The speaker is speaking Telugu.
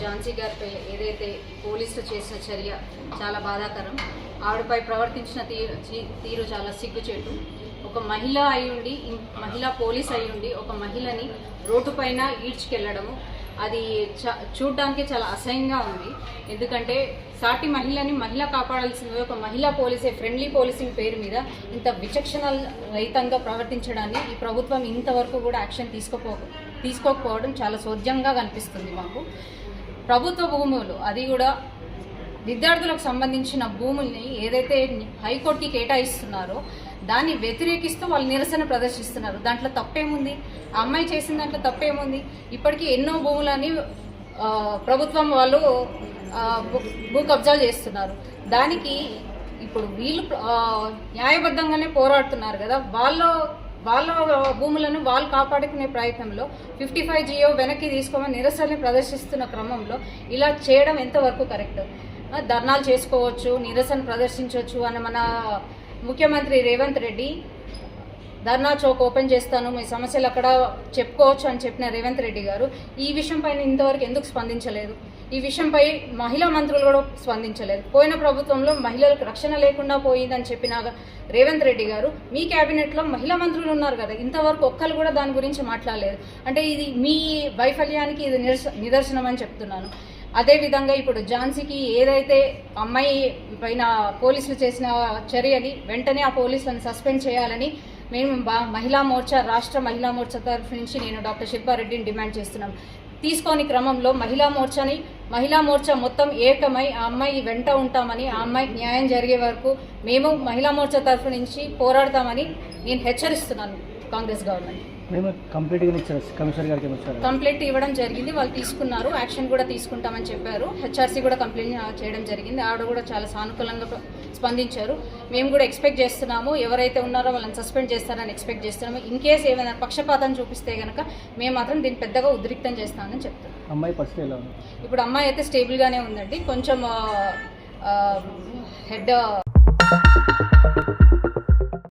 ఝాన్సీ గారిపై ఏదైతే పోలీసులు చేసిన చర్య చాలా బాధాకరం. ఆవిడపై ప్రవర్తించిన తీరు తీరు చాలా సిగ్గుచేటు. ఒక మహిళ అయ్యుండి మహిళా పోలీస్ అయ్యుండి ఒక మహిళని రోడ్డు పైన ఈడ్చుకెళ్ళడము అది చ- చాలా అసహ్యంగా ఉంది. ఎందుకంటే సాటి మహిళని మహిళ కాపాడాల్సింది ఒక మహిళా పోలీసే ఫ్రెండ్లీ పోలీసింగ్ పేరు మీద ఇంత విచక్షణ రహితంగా ప్రవర్తించడాన్ని ఈ ప్రభుత్వం ఇంతవరకు కూడా యాక్షన్ తీసుకోపోకుండా తీసుకోకపోవడం చాలా సోద్యంగా కనిపిస్తుంది మాకు. ప్రభుత్వ భూములు అది కూడా విద్యార్థులకు సంబంధించిన భూముల్ని ఏదైతే హైకోర్టుకి కేటాయిస్తున్నారో దాన్ని వ్యతిరేకిస్తూ వాళ్ళు నిరసన ప్రదర్శిస్తున్నారు. దాంట్లో తప్పేముంది? ఆ అమ్మాయి చేసిన దాంట్లో తప్పేముంది? ఇప్పటికీ ఎన్నో భూములని ప్రభుత్వం వాళ్ళు భూ- భూ కబ్జాలు చేస్తున్నారు. దానికి ఇప్పుడు వీళ్ళు న్యాయబద్ధంగానే పోరాడుతున్నారు కదా. వాళ్ళు వాళ్ళ భూములను వాళ్ళు కాపాడుకునే ప్రయత్నంలో ఫిఫ్టీ ఫైవ్ జియో వెనక్కి తీసుకోమని నిరసనని ప్రదర్శిస్తున్న క్రమంలో ఇలా చేయడం ఎంతవరకు కరెక్ట్? ధర్నాలు చేసుకోవచ్చు నిరసన ప్రదర్శించవచ్చు అని మన ముఖ్యమంత్రి రేవంత్ రెడ్డి ధర్నా చౌక్ ఓపెన్ చేస్తాను మీ సమస్యలు అక్కడ చెప్పుకోవచ్చు అని చెప్పిన రేవంత్ రెడ్డి గారు. ఈ విషయం పైన ఇంతవరకు ఎందుకు స్పందించలేదు? ఈ విషయంపై మహిళా మంత్రులు కూడా స్పందించలేదు. పోయిన ప్రభుత్వంలో మహిళలకు రక్షణ లేకుండా పోయిందని చెప్పిన రేవంత్ రెడ్డి గారు మీ క్యాబినెట్లో మహిళా మంత్రులు ఉన్నారు కదా ఇంతవరకు ఒక్కరు కూడా దాని గురించి మాట్లాడలేదు. అంటే ఇది మీ వైఫల్యానికి ఇది నిదర్శనం అని చెప్తున్నాను. అదేవిధంగా ఇప్పుడు ఝాన్సీకి ఏదైతే అమ్మాయి పైన పోలీసులు చేసిన చర్యని వెంటనే ఆ పోలీసులను సస్పెండ్ చేయాలని మేము మహిళా మోర్చా రాష్ట్ర మహిళా మోర్చా తరఫు నుంచి నేను డాక్టర్ శిల్పారెడ్డిని డిమాండ్ చేస్తున్నాం. తీసుకోని క్రమంలో మహిళా మోర్చాని మహిళా మోర్చా మొత్తం ఏకమై ఆ అమ్మాయి వెంట ఉంటామని ఆ అమ్మాయి న్యాయం జరిగే వరకు మేము మహిళా మోర్చా తరఫు నుంచి పోరాడతామని నేను హెచ్చరిస్తున్నాను కాంగ్రెస్ గవర్నమెంట్. కమిషనర్ గారికి కంప్లైంట్ ఇవ్వడం జరిగింది. వాళ్ళు తీసుకున్నారు. యాక్షన్ కూడా తీసుకుంటామని చెప్పారు. హెచ్ఆర్సీ కూడా కంప్లైంట్ చేయడం జరిగింది. ఆవిడ కూడా చాలా సానుకూలంగా స్పందించారు. మేము కూడా ఎక్స్పెక్ట్ చేస్తున్నాము. ఎవరైతే ఉన్నారో వాళ్ళని సస్పెండ్ చేస్తారని ఎక్స్పెక్ట్ చేస్తున్నాము. ఇన్ కేస్ ఏమైనా పక్షపాతం చూపిస్తే కనుక మేము మాత్రం దీన్ని పెద్దగా ఉద్రిక్తం చేస్తామని చెప్తాం. అమ్మాయి ఇప్పుడు అమ్మాయి అయితే స్టేబుల్గానే ఉందండి. కొంచెం హెడ్